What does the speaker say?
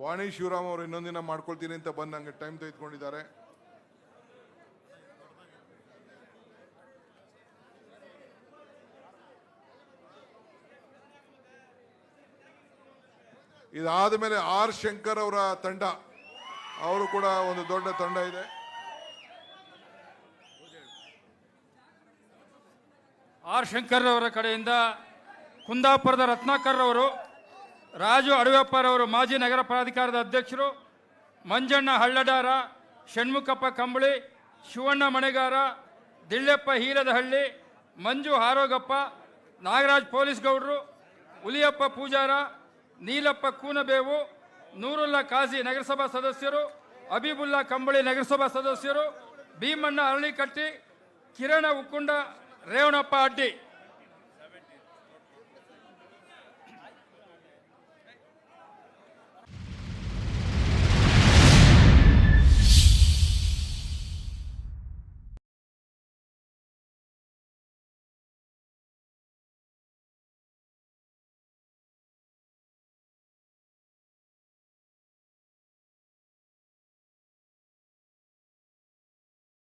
ವಾಣಿ ಶಿವರಾಮ್ ಅವರು ಇನ್ನೊಂದಿನ ಮಾಡ್ಕೊಳ್ತೀನಿ ಅಂತ ಬಂದು ನಂಗೆ ಟೈಮ್ ತೆಗೆದುಕೊಂಡಿದ್ದಾರೆ. ಇದಾದ ಮೇಲೆ ಆರ್ ಶಂಕರ್ ಅವರ ತಂಡ, ಅವರು ಕೂಡ ಒಂದು ದೊಡ್ಡ ತಂಡ ಇದೆ. ಆರ್ ಶಂಕರ್ ಅವರ ಕಡೆಯಿಂದ ಕುಂದಾಪುರದ ರತ್ನಾಕರ್ ಅವರು ರಾಜು ಅಡವೆಪ್ಪರವರು ಮಾಜಿ ನಗರ ಪ್ರಾಧಿಕಾರದ ಅಧ್ಯಕ್ಷರು, ಮಂಜಣ್ಣ ಹಳ್ಳಡಾರ, ಷಣ್ಮುಖಪ್ಪ ಕಂಬಳಿ, ಶಿವಣ್ಣ ಮಣೆಗಾರ, ದಿಳ್ಳೆಪ್ಪ ಹೀರದಹಳ್ಳಿ, ಮಂಜು ಹಾರೋಗಪ್ಪ, ನಾಗರಾಜ್ ಪೊಲೀಸ್ ಗೌಡರು ಹುಲಿಯಪ್ಪ ಪೂಜಾರ, ನೀಲಪ್ಪ ಕೂನಬೇವು, ನೂರುಲ್ಲಾ ಕಾಜಿ ನಗರಸಭಾ ಸದಸ್ಯರು, ಅಬಿಬುಲ್ಲಾ ಕಂಬಳಿ ನಗರಸಭಾ ಸದಸ್ಯರು, ಭೀಮಣ್ಣ ಅರಳಿಕಟ್ಟಿ, ಕಿರಣ ಉಕ್ಕುಂಡ, ರೇವಣಪ್ಪ ಅಡ್ಡಿ.